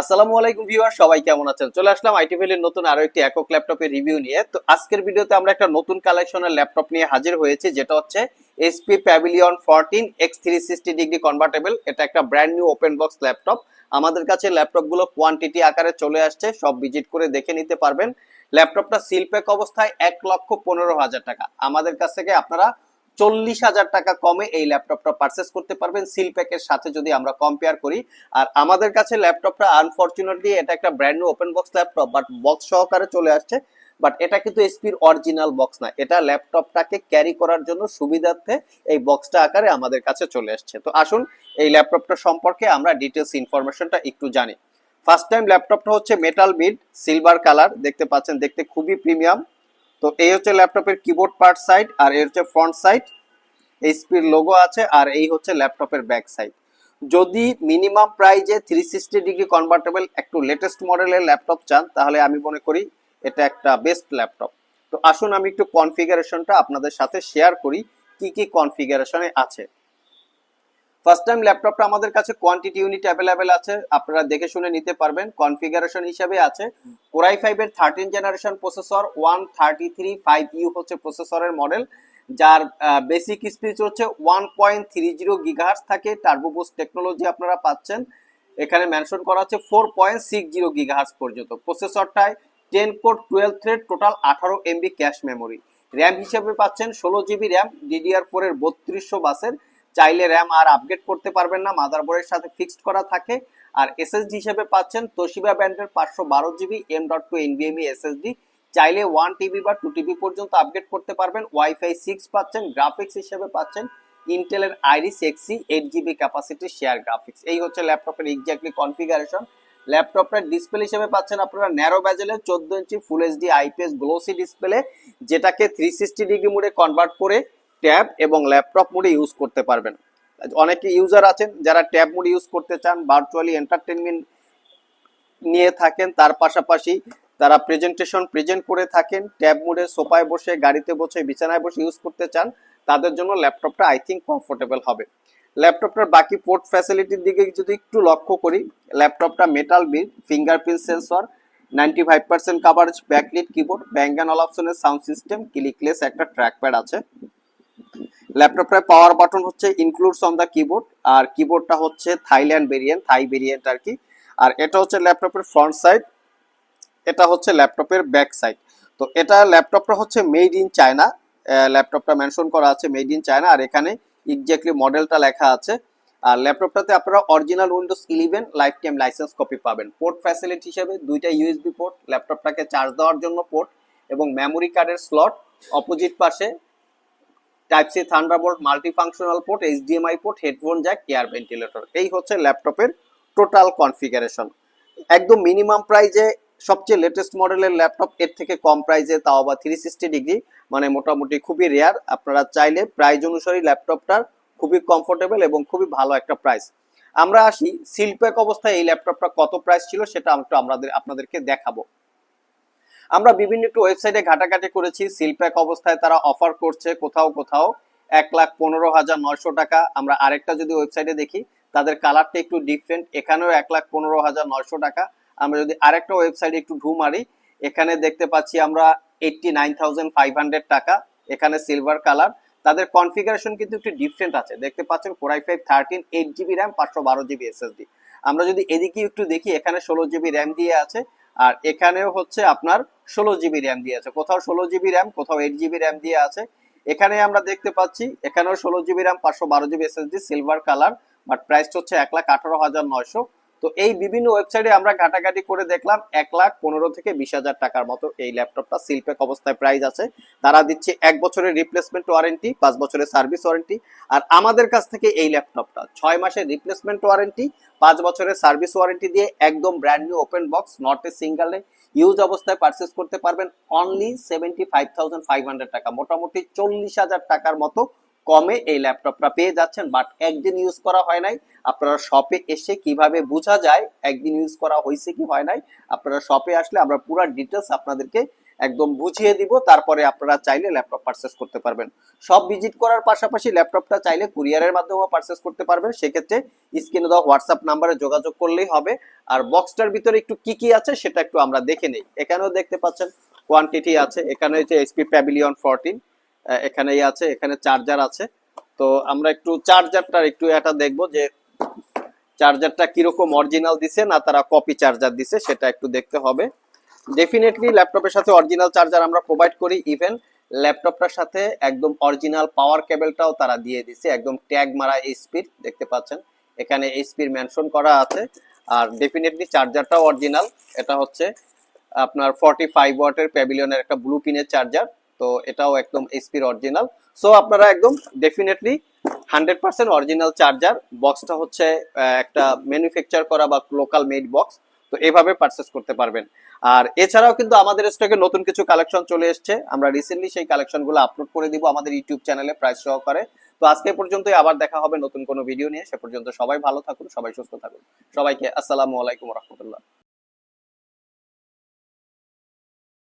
আসসালামু আলাইকুম ভিউয়ার, সবাই কেমন আছেন? চলে আসলাম আইটিভিএল এর নতুন আরও একটি একক ল্যাপটপের রিভিউ নিয়ে। তো আজকের ভিডিওতে আমরা একটা নতুন কালেকশনের ল্যাপটপ নিয়ে হাজির হয়েছি, যেটা হচ্ছে HP Pavilion fourteen x three sixty degree convertible এটা একটা brand new open box laptop. আমাদের কাছে ল্যাপটপগুলো কোয়ান্টিটি আকারে চলে আসছে, সব ভিজিট করে দেখে নিতে পারবেন। ল্যাপটপটা সিল প্যাক অবস্থায় এক লক্ষ পনেরো হাজার টাকা। আমাদের কাছ থেকে আপনারা চল্লিশ হাজার টাকা কমে এই ল্যাপটপটা পারচেস করতে পারবেন সিল প্যাকের সাথে যদি আমরা কম্পেয়ার করি। আর আমাদের কাছে ল্যাপটপটা আনফরচুনেটলি এটা একটা brand open box laptop but box সহকারে চলে আসছে। বাট এটা কিন্তু এসপির অরিজিনাল বক্স না। এটা ল্যাপটপটাকে ক্যারি করার জন্য সুবিধার্থে এই বক্সটা আকারে আমাদের কাছে চলে আসছে। তো আসুন এই ল্যাপটপটা সম্পর্কে আমরা ডিটেলস ইনফরমেশনটা একটু জানি। ফার্স্ট টাইম ল্যাপটপটা হচ্ছে মেটাল বিড সিলভার কালার দেখতে পাচ্ছেন, দেখতে খুবই প্রিমিয়াম তো এই হচ্ছে ল্যাপটপের কিবোর্ড পার্ট সাইড আর এই হচ্ছে ফ্রন্ট সাইড এইচপির লোগো আছে আর এই হচ্ছে ল্যাপটপের ব্যাক সাইড যদি মিনিমাম প্রাইজে থ্রি সিক্সটি ডিগ্রি কনভার্টেবল একটু লেটেস্ট মডেলের ল্যাপটপ চান, তাহলে আমি মনে করি এটা একটা বেস্ট ল্যাপটপ। তো আসুন আমি একটু কনফিগারেশনটা আপনাদের সাথে শেয়ার করি, কি কি কনফিগারেশনে আছে। ফার্স্ট টাইম ল্যাপটপটা আমাদের কাছে কোয়ান্টিটি ইউনিট অ্যাভেলেবেল আছে। আপনারা দেখে শুনে নিতে পারবেন। কনফিগারেশন হিসেবে আছে। কোরাই ফাইভ এর thirteen generation processor one thirty three five U হচ্ছে প্রসেসরের মডেল যার বেসিক স্পিড হচ্ছে one point three zero gigahertz থাকে। টার্বোবুস্ট টেকনোলজি আপনারা পাচ্ছেন। এখানে মেনশন করা হচ্ছে four point six zero gigahertz পর্যন্ত। প্রসেসরটায় ten core twelve thread total আঠারো এমবি ক্যাশ মেমোরি র্যাম হিসেবে পাচ্ছেন ষোলো জিবি র্যাম ডিডিআর ফোর এর বত্রিশশো বাসের। চাইলে র্যাম আর আপগ্রেড করতে পারবেন না মাদারবোর্ডের সাথে ফিক্সড করা থাকে। আর এসএসডি হিসেবে পাচ্ছেন তোশিবা ব্র্যান্ডের পাঁচশো বারো GB M dot two NVMe SSD চাইলে ওয়ান টিবি বা টু টিবি পর্যন্ত আপগ্রেড করতে পারবেন। ওয়াইফাই সিক্স পাচ্ছেন গ্রাফিক্স হিসেবে পাচ্ছেন। ইন্টেলের Iris Xe eight GB capacity share graphics এই হচ্ছে ল্যাপটপের এক্স্যাক্টলি কনফিগারেশন ল্যাপটপের ডিসপ্লে হিসেবে পাচ্ছেন আপনারা ন্যারো ব্যাজেলের চোদ্দ inch full HD IPS glossy display যেটাকে থ্রি সিক্সটি ডিগ্রি মোডে কনভার্ট করে ট্যাব এবং ল্যাপটপ মোডে ইউজ করতে পারবেন। অনেকে ইউজার আছেন, যারা ট্যাব মোড ইউজ করতে চান, ভার্চুয়ালি এন্টারটেনমেন্ট নিয়ে থাকেন, তার পাশাপাশি তারা প্রেজেন্টেশন প্রেজেন্ট করে থাকেন, ট্যাব মোডে সোফায় বসে, গাড়িতে বসে, বিছানায় বসে ইউজ করতে চান, তাদের জন্য ল্যাপটপটা আই থিঙ্ক কমফোর্টেবল হবে। ল্যাপটপটার বাকি পোর্ট ফ্যাসিলিটির দিকে যদি একটু লক্ষ্য করি, ল্যাপটপটা metal build fingerprint sensor, ninety five percent coverage backlit keyboard Bang and all অপশনের সাউন্ড সিস্টেম ক্লিকলেস একটা ট্র্যাকপ্যাড আছে। ল্যাপটপটার পাওয়ার বাটন হচ্ছে ইনক্লুডস অন দ্য কিবোর্ড আর কিবোর্ডটা হচ্ছে থাইল্যান্ড ভেরিয়েন্ট থাই ভেরিয়েন্ট আর কি আর এটা হচ্ছে ল্যাপটপের ফ্রন্ট সাইড এটা হচ্ছে ল্যাপটপের ব্যাক সাইড তো এটা ল্যাপটপটা হচ্ছে মেড ইন চায়না ল্যাপটপটা মেনশন করা আছে মেড ইন চায়না আর এখানে এক্স্যাক্টলি মডেলটা লেখা আছে। আর ল্যাপটপটাতে আপনারা original Windows eleven life time licence copy পাবেন। পোর্ট ফ্যাসিলিটি হিসেবে দুইটা ইউএসবি পোর্ট ল্যাপটপটাকে চার্জ দেওয়ার জন্য পোর্ট এবং মেমোরি কার্ডের স্লট অপোজিট পাশে type C Thunderbolt multi functional port HDMI port headphone jack air ventilator এই হচ্ছে ল্যাপটপের টোটাল কনফিগারেশন একদম মিনিমাম প্রাইজে সবচেয়ে লেটেস্ট মডেলের ল্যাপটপ, এর থেকে কম প্রাইজে তাও আবার থ্রি সিক্সটি ডিগ্রি মানে মোটামুটি খুবই রেয়ার আপনারা চাইলে প্রাইজ অনুসারী ল্যাপটপটার খুবই কমফোর্টেবল এবং খুবই ভালো একটা প্রাইস আমরা আসি সিলপ্যাক অবস্থায় এই ল্যাপটপটা কত প্রাইস ছিল সেটা একটু আমাদের আপনাদেরকে দেখাবো। আমরা বিভিন্ন একটু ওয়েবসাইটে ঘাটাঘাটি করেছি। সিলপ্যাক অবস্থায় তারা অফার করছে কোথাও কোথাও। এক লাখ পনেরো হাজার নয়শো টাকা। আমরা আরেকটা যদি ওয়েবসাইটে দেখি, তাদের কালারটা একটু ডিফারেন্ট এখানেও এক লাখ পনেরো হাজার নয়শো টাকা। আমরা যদি আরেকটা ওয়েবসাইটে একটু ঢু মারি, এখানে দেখতে পাচ্ছি আমরা eighty nine thousand five hundred টাকা। এখানে সিলভার কালার তাদের কনফিগারেশন কিন্তু একটু ডিফারেন্ট আছে। দেখতে পাচ্ছেন core i five thirteen eight GB RAM পাঁচশো বারো জিবি এসএসডি আমরা যদি এদিকে একটু দেখি, এখানে ষোলো জিবি র্যাম দিয়ে আছে। আর এখানেও হচ্ছে আপনার ষোলো জিবি র্যাম দিয়ে আছে। কোথাও ষোলো জিবি র্যাম কোথাও এইট জিবি র্যাম দিয়ে আছে। এখানে আমরা দেখতে পাচ্ছি, এখানেও ষোলো জিবি র্যাম পাঁচশো বারো GB SSD silver colour but প্রাইসটা হচ্ছে এক লাখ আঠারো হাজার নয়শো। তো এই বিভিন্ন ওয়েবসাইটে আমরা ঘাটাঘাটি করে দেখলাম এক লাখ পনেরো থেকে বিশ হাজার টাকার মতো এই ল্যাপটপটা সিলপ্যাক অবস্থায় প্রাইস আছে। তারা দিচ্ছে এক বছরের রিপ্লেসমেন্ট ওয়ারেন্টি পাঁচ বছরের সার্ভিস ওয়ারেন্টি আর আমাদের কাছ থেকে এই ল্যাপটপটা ছয় মাসের রিপ্লেসমেন্ট ওয়ারেন্টি পাঁচ বছরের সার্ভিস ওয়ারেন্টি দিয়ে একদম brand new open box not a single use অবস্থায় পারচেস করতে পারবেন only seventy five thousand five hundred টাকা, মোটামুটি চল্লিশ হাজার টাকার মতো কমে এই ল্যাপটপটা পেয়ে যাচ্ছেন বাট একদিন ইউজ করা হয় নাই। আপনারা শপে এসে কীভাবে বোঝা যায় একদিন ইউজ করা হয়েছে কি হয় নাই, আপনারা শপে আসলে আমরা পুরো ডিটেলস আপনাদেরকে একদম বুঝিয়ে দিব, তারপরে আপনারা চাইলে ল্যাপটপ পারচেস করতে পারবেন। সব ভিজিট করার পাশাপাশি ল্যাপটপটা চাইলে কুরিয়ারের মাধ্যমেও পারচেস করতে পারবেন, সেক্ষেত্রে স্ক্রিনে দেওয়া হোয়াটসঅ্যাপ নাম্বারে যোগাযোগ করলেই হবে। আর বক্সটার ভিতরে একটু কি কি আছে সেটা একটু আমরা দেখে নেই। এখানেও দেখতে পাচ্ছেন কোয়ান্টিটি আছে, এখানে হচ্ছে এসপি প্যাভিলিয়ন ফোরটিন এখানেই আছে, এখানে চার্জার আছে। তো আমরা একটু চার্জারটার একটু এটা দেখব যে চার্জারটা কীরকম অরিজিনাল দিছে না তারা কপি চার্জার দিছে, সেটা একটু দেখতে হবে। ডেফিনেটলি ল্যাপটপের সাথে অরিজিনাল চার্জার আমরা প্রোভাইড করি ইভেন ল্যাপটপটার সাথে একদম অরিজিনাল পাওয়ার কেবলটাও তারা দিয়ে দিছে, একদম ট্যাগ মারা এইচপির দেখতে পাচ্ছেন? এখানে এইচপির মেনশন করা আছে, আর ডেফিনেটলি চার্জারটাও অরিজিনাল এটা হচ্ছে আপনার ফর্টি ফাইভ ওয়াটের প্যাভিলিয়নের একটা ব্লু পিনের চার্জার তো এটাও একদম এইচপির অরিজিনাল সো আপনারা একদম definitely hundred percent original charger বক্সটা হচ্ছে একটা ম্যানুফ্যাকচার করা বা লোকাল মেড বক্স তো এভাবে পারচেস করতে পারবেন। আর এছাড়াও কিন্তু আমাদের স্টকে নতুন কিছু কালেকশন চলে এসেছে। আমরা রিসেন্টলি সেই কালেকশনগুলো আপলোড করে দিব আমাদের ইউটিউব চ্যানেলে প্রাইস সহকারে। তো আজকে পর্যন্তই আবার দেখা হবে নতুন কোনো ভিডিও নিয়ে। সে পর্যন্ত সবাই ভালো থাকুন, সবাই সুস্থ থাকুন। সবাইকে আসসালামু আলাইকুম রহমতুল্লাহ।